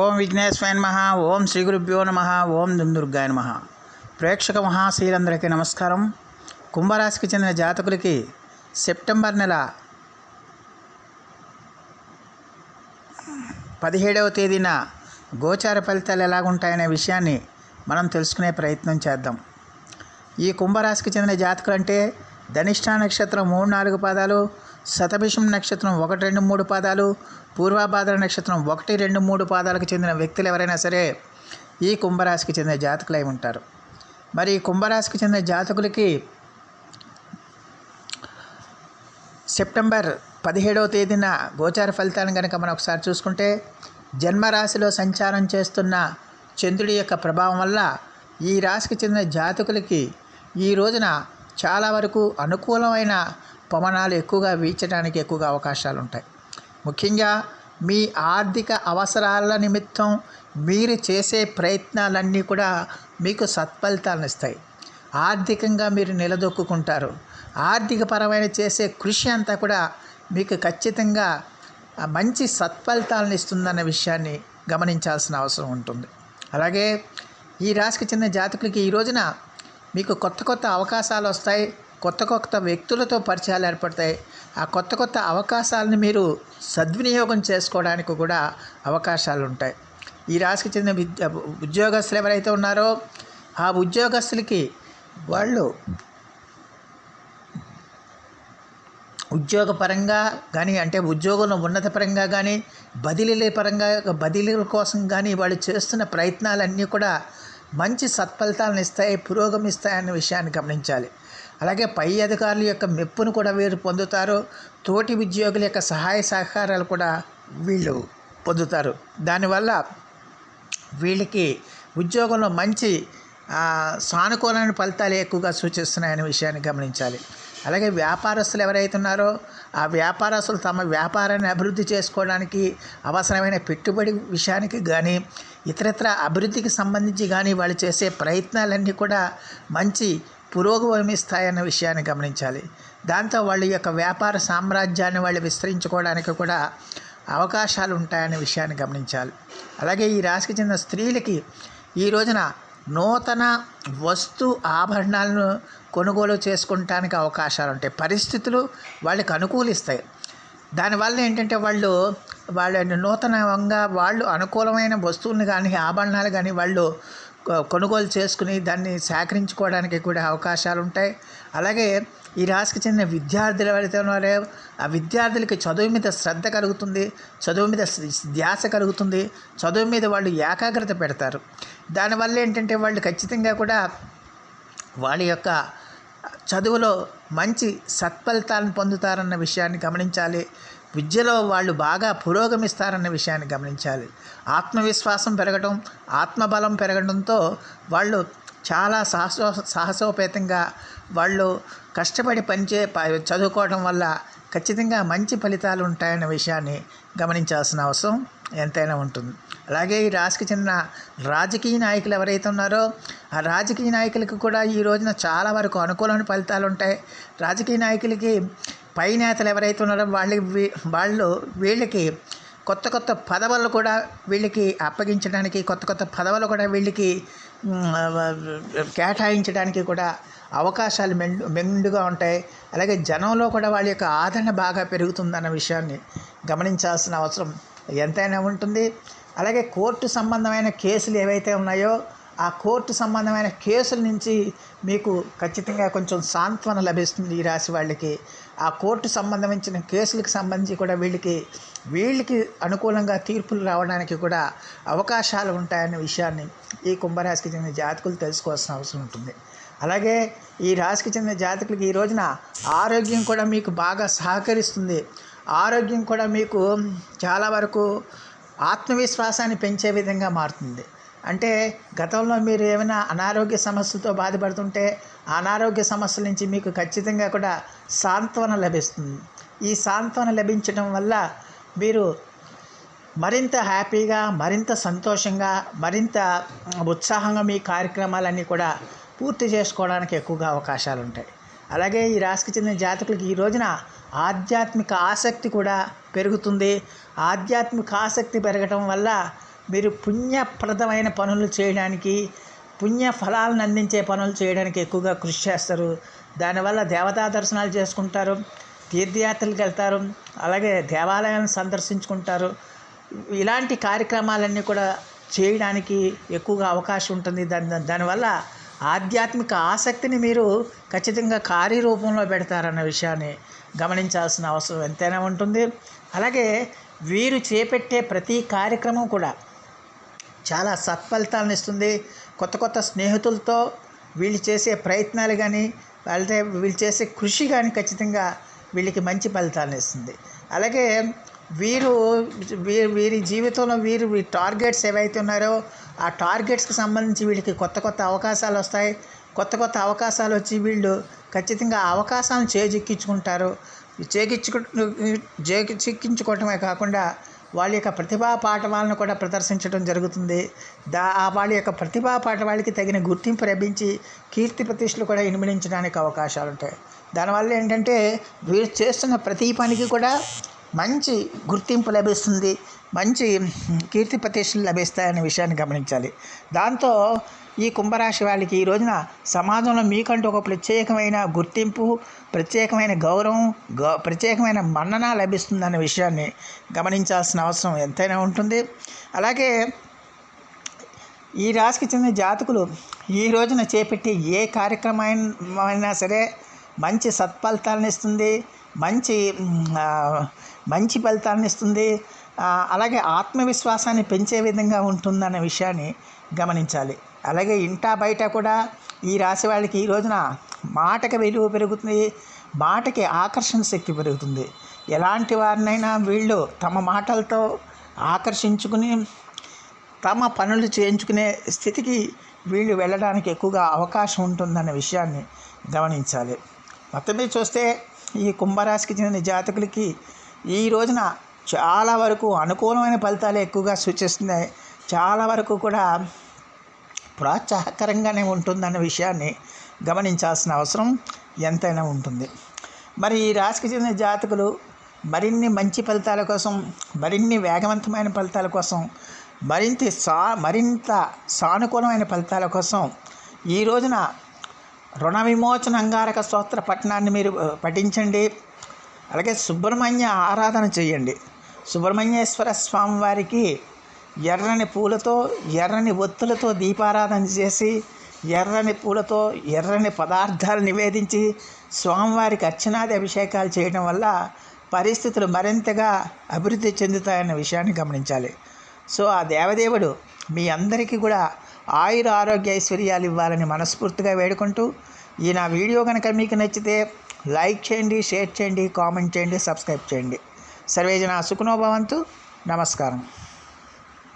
ఓం విఘ్నేశ్వరాయ నమ ఓం శ్రీ గురుభ్యో నమ ఓం దుందుర్గాయ నమ. ప్రేక్షక మహాశీలందరికీ నమస్కారం. కుంభరాశికి చెందిన జాతకులకి సెప్టెంబర్ నెల పదిహేడవ తేదీన గోచార ఫలితాలు ఎలాగుంటాయనే విషయాన్ని మనం తెలుసుకునే ప్రయత్నం చేద్దాం. ఈ కుంభరాశికి చెందిన జాతకులు అంటే ధనిష్ఠా నక్షత్రం మూడు నాలుగు పాదాలు శతభిషం నక్షత్రం ఒకటి రెండు మూడు పాదాలు పూర్వాభాద్ర నక్షత్రం ఒకటి రెండు మూడు పాదాలకు చెందిన వ్యక్తులు ఎవరైనా సరే ఈ కుంభరాశికి చెందిన జాతకులై ఉంటారు. మరి ఈ కుంభరాశికి చెందిన జాతకులకి సెప్టెంబర్ పదిహేడవ తేదీన గోచార ఫలితాలను కనుక మనం ఒకసారి చూసుకుంటే జన్మరాశిలో సంచారం చేస్తున్న చంద్రుడి యొక్క ప్రభావం వల్ల ఈ రాశికి చెందిన జాతకులకి ఈ రోజున చాలా వరకు అనుకూలమైన పవనాలు ఎక్కువగా వీచడానికి ఎక్కువగా అవకాశాలు ఉంటాయి ముఖ్యంగా మీ ఆర్థిక అవసరాల నిమిత్తం మీరు చేసే ప్రయత్నాలన్నీ కూడా మీకు సత్ఫలితాలను ఇస్తాయి. ఆర్థికంగా మీరు నిలదొక్కుంటారు ఆర్థికపరమైన చేసే కృషి అంతా కూడా మీకు ఖచ్చితంగా మంచి సత్ఫలితాలను ఇస్తుందన్న విషయాన్ని గమనించాల్సిన అవసరం ఉంటుంది. అలాగే ఈ రాశికి చెందిన జాతకులకి ఈ రోజున మీకు కొత్త కొత్త అవకాశాలు వస్తాయి. కొత్త కొత్త వ్యక్తులతో పరిచయాలు ఏర్పడతాయి. ఆ కొత్త కొత్త అవకాశాలను మీరు సద్వినియోగం చేసుకోవడానికి కూడా అవకాశాలు ఉంటాయి. ఈ రాశికి చెందిన విద్య ఉద్యోగస్తులు ఎవరైతే ఉన్నారో ఆ ఉద్యోగస్తులకి వాళ్ళు ఉద్యోగపరంగా కానీ అంటే ఉద్యోగంలో ఉన్నత పరంగా కానీ బదిలీల పరంగా బదిలీల కోసం కానీ వాళ్ళు చేస్తున్న ప్రయత్నాలన్నీ కూడా మంచి సత్ఫలితాలను ఇస్తాయి పురోగమిస్తాయన్న విషయాన్ని గమనించాలి. అలాగే పై అధికారుల యొక్క మెప్పును కూడా వీరు పొందుతారు. తోటి ఉద్యోగుల యొక్క సహాయ సహకారాలు కూడా వీళ్ళు పొందుతారు. దానివల్ల వీళ్ళకి ఉద్యోగంలో మంచి సానుకూలమైన ఫలితాలు ఎక్కువగా సూచిస్తున్నాయనే విషయాన్ని గమనించాలి. అలాగే వ్యాపారస్తులు ఎవరైతే ఉన్నారో ఆ వ్యాపారస్తులు తమ వ్యాపారాన్ని అభివృద్ధి చేసుకోవడానికి అవసరమైన పెట్టుబడి విషయానికి కానీ ఇతరత్ర అభివృద్ధికి సంబంధించి కానీ వాళ్ళు చేసే ప్రయత్నాలన్నీ కూడా మంచి పురోగమిస్తాయన్న విషయాన్ని గమనించాలి. దాంతో వాళ్ళ యొక్క వ్యాపార సామ్రాజ్యాన్ని వాళ్ళు విస్తరించుకోవడానికి కూడా అవకాశాలు ఉంటాయనే విషయాన్ని గమనించాలి. అలాగే ఈ రాశికి చెందిన స్త్రీలకి ఈ రోజున నూతన వస్తు ఆభరణాలను కొనుగోలు చేసుకుంటానికి అవకాశాలు ఉంటాయి. పరిస్థితులు వాళ్ళకి అనుకూలిస్తాయి. దానివల్ల ఏంటంటే వాళ్ళు వాళ్ళ నూతనంగా వాళ్ళు అనుకూలమైన వస్తువులను కానీ ఆభరణాలు కానీ వాళ్ళు కొనుగోలు చేసుకుని దాన్ని సేకరించుకోవడానికి కూడా అవకాశాలు ఉంటాయి అలాగే ఈ రాశికి చెందిన విద్యార్థులు ఎవరైతే ఉన్నారో ఆ విద్యార్థులకి చదువు మీద శ్రద్ధ కలుగుతుంది చదువు మీద ధ్యాస కలుగుతుంది చదువు మీద వాళ్ళు ఏకాగ్రత పెడతారు. దానివల్ల ఏంటంటే వాళ్ళు ఖచ్చితంగా కూడా వాళ్ళ యొక్క చదువులో మంచి సత్ఫలితాలను పొందుతారన్న విషయాన్ని గమనించాలి. విద్యలో వాళ్ళు బాగా పురోగమిస్తారన్న విషయాన్ని గమనించాలి. ఆత్మవిశ్వాసం పెరగడం ఆత్మబలం పెరగడంతో వాళ్ళు చాలా సాహసో సాహసోపేతంగా వాళ్ళు కష్టపడి పనిచే ప- చదువుకోవడం వల్ల ఖచ్చితంగా మంచి ఫలితాలు ఉంటాయన్న విషయాన్ని గమనించాల్సిన అవసరం ఎంతైనా ఉంటుంది. అలాగే ఈ రాశికి చెందిన రాజకీయ నాయకులు ఎవరైతే ఉన్నారో ఆ రాజకీయ నాయకులకు కూడా ఈ రోజున చాలా వరకు అనుకూలమైన ఫలితాలు ఉంటాయి. రాజకీయ నాయకులకి పై నేతలు ఎవరైతే ఉన్నారో వాళ్ళకి వాళ్ళు వీళ్ళకి కొత్త కొత్త పదవులు కూడా వీళ్ళకి అప్పగించడానికి కొత్త కొత్త పదవులు కూడా వీళ్ళకి కేటాయించడానికి కూడా అవకాశాలు మెండు మెండుగా ఉంటాయి. అలాగే జనంలో కూడా వాళ్ళ యొక్క ఆదరణ బాగా పెరుగుతుందన్న విషయాన్ని గమనించాల్సిన అవసరం ఎంతైనా ఉంటుంది. అలాగే కోర్టు సంబంధమైన కేసులు ఏవైతే ఉన్నాయో ఆ కోర్టు సంబంధమైన కేసుల నుంచి మీకు ఖచ్చితంగా కొంచెం సాంత్వన లభిస్తుంది ఈ రాశి వాళ్ళకి. ఆ కోర్టు సంబంధించిన కేసులకు సంబంధించి కూడా వీళ్ళకి వీళ్ళకి అనుకూలంగా తీర్పులు రావడానికి కూడా అవకాశాలు ఉంటాయనే విషయాన్ని ఈ కుంభరాశికి చెందిన జాతకులు తెలుసుకోవాల్సిన అవసరం ఉంటుంది. అలాగే ఈ రాశికి చెందిన జాతకులకి ఈ రోజున ఆరోగ్యం కూడా మీకు బాగా సహకరిస్తుంది. ఆరోగ్యం కూడా మీకు చాలా వరకు ఆత్మవిశ్వాసాన్ని పెంచే విధంగా మారుతుంది. అంటే గతంలో మీరు ఏమైనా అనారోగ్య సమస్యలతో బాధపడుతుంటే ఆ అనారోగ్య సమస్యల నుంచి మీకు ఖచ్చితంగా కూడా సాంత్వన లభిస్తుంది. ఈ సాంత్వన లభించడం వల్ల మీరు మరింత హ్యాపీగా మరింత సంతోషంగా మరింత ఉత్సాహంగా మీ కార్యక్రమాలన్నీ కూడా పూర్తి చేసుకోవడానికి ఎక్కువగా అవకాశాలు ఉంటాయి అలాగే ఈ రాశికి చెందిన జాతకులకి ఈ రోజున ఆధ్యాత్మిక ఆసక్తి కూడా పెరుగుతుంది. ఆధ్యాత్మిక ఆసక్తి పెరగటం వల్ల మీరు పుణ్యప్రదమైన పనులు చేయడానికి పుణ్య ఫలాలను అందించే పనులు చేయడానికి ఎక్కువగా కృషి చేస్తారు. దానివల్ల దేవతా దర్శనాలు చేసుకుంటారు తీర్థయాత్రలకు వెళ్తారు అలాగే దేవాలయాలను సందర్శించుకుంటారు. ఇలాంటి కార్యక్రమాలన్నీ కూడా చేయడానికి ఎక్కువగా అవకాశం ఉంటుంది. దాని దానివల్ల ఆధ్యాత్మిక ఆసక్తిని మీరు ఖచ్చితంగా కార్యరూపంలో పెడతారన్న విషయాన్ని గమనించాల్సిన అవసరం ఎంతైనా ఉంటుంది. అలాగే వీరు చేపట్టే ప్రతి కార్యక్రమం కూడా చాలా సత్ఫలితాలను ఇస్తుంది. కొత్త కొత్త స్నేహితులతో వీళ్ళు చేసే ప్రయత్నాలు కానీ వాళ్ళతో వీళ్ళు చేసే కృషి కానీ ఖచ్చితంగా వీళ్ళకి మంచి ఫలితాలను ఇస్తుంది. అలాగే వీరు వీరి వీరి జీవితంలో వీరు వీరి టార్గెట్స్ ఏవైతే ఉన్నారో ఆ టార్గెట్స్కి సంబంధించి వీళ్ళకి కొత్త కొత్త అవకాశాలు వస్తాయి. కొత్త కొత్త అవకాశాలు వచ్చి వీళ్ళు ఖచ్చితంగా అవకాశాలను చేజిక్కించుకుంటారు. చేకించుకు చేకించుకోవటమే కాకుండా వాళ్ళ యొక్క ప్రతిభా పాఠవాలను కూడా ప్రదర్శించడం జరుగుతుంది. దా వాళ్ళ యొక్క ప్రతిభా పాఠవాళ్ళకి తగిన గుర్తింపు లభించి కీర్తి ప్రతిష్టలు కూడా ఇనుమడించడానికి అవకాశాలు ఉంటాయి. దానివల్ల ఏంటంటే వీరు చేస్తున్న ప్రతి పనికి కూడా మంచి గుర్తింపు లభిస్తుంది. మంచి కీర్తి ప్రతిష్టలు లభిస్తాయనే విషయాన్ని గమనించాలి. దాంతో ఈ కుంభరాశి వాళ్ళకి ఈ రోజున సమాజంలో మీకంటూ ఒక ప్రత్యేకమైన గుర్తింపు ప్రత్యేకమైన గౌరవం గౌ ప్రత్యేకమైన మన్నన లభిస్తుందన్న విషయాన్ని గమనించాల్సిన అవసరం ఎంతైనా ఉంటుంది. అలాగే ఈ రాశికి చెందిన జాతకులు ఈ రోజున చేపట్టే ఏ కార్యక్రమమైనా సరే మంచి సత్ఫలితాలను ఇస్తుంది మంచి మంచి ఫలితాలను ఇస్తుంది. అలాగే ఆత్మవిశ్వాసాన్ని పెంచే విధంగా ఉంటుందన్న విషయాన్ని గమనించాలి. అలాగే ఇంటా బయట కూడా ఈ రాశి వాళ్ళకి ఈ రోజున మాటకి విలువ పెరుగుతుంది మాటకి ఆకర్షణ శక్తి పెరుగుతుంది. ఎలాంటి వారినైనా వీళ్ళు తమ మాటలతో ఆకర్షించుకుని తమ పనులు చేయించుకునే స్థితికి వీళ్ళు వెళ్ళడానికి ఎక్కువగా అవకాశం ఉంటుందన్న విషయాన్ని గమనించాలి. మొత్తం చూస్తే ఈ కుంభరాశికి చెందిన జాతకులకి ఈ రోజున చాలా వరకు అనుకూలమైన ఫలితాలు ఎక్కువగా సూచిస్తున్నాయి. చాలా వరకు కూడా ప్రోత్సాహకరంగానే ఉంటుందన్న విషయాన్ని గమనించాల్సిన అవసరం ఎంతైనా ఉంటుంది. మరి ఈ రాశికి చెందిన జాతకులు మరిన్ని మంచి ఫలితాల కోసం మరిన్ని వేగవంతమైన ఫలితాల కోసం మరింత సా మరింత సానుకూలమైన ఫలితాల కోసం ఈ రోజున రుణ విమోచన అంగారక స్తోత్ర పట్టణాన్ని మీరు పఠించండి. అలాగే సుబ్రహ్మణ్య ఆరాధన చేయండి. సుబ్రహ్మణ్యేశ్వర స్వామి వారికి ఎర్రని పూలతో ఎర్రని ఒత్తులతో దీపారాధన చేసి ఎర్రని పూలతో ఎర్రని పదార్థాలు నివేదించి స్వామివారికి అర్చనాది అభిషేకాలు చేయడం వల్ల పరిస్థితులు మరింతగా అభివృద్ధి చెందుతాయన్న విషయాన్ని గమనించాలి. సో ఆ దేవదేవుడు మీ అందరికీ కూడా ఆయుర ఆరోగ్య ఐశ్వర్యాలు ఇవ్వాలని మనస్ఫూర్తిగా వేడుకుంటూ ఈ నా వీడియో కనుక మీకు నచ్చితే లైక్ చేయండి షేర్ చేయండి కామెంట్ చేయండి సబ్స్క్రైబ్ చేయండి. సర్వేజన సుఖనోభవంతు నమస్కారం.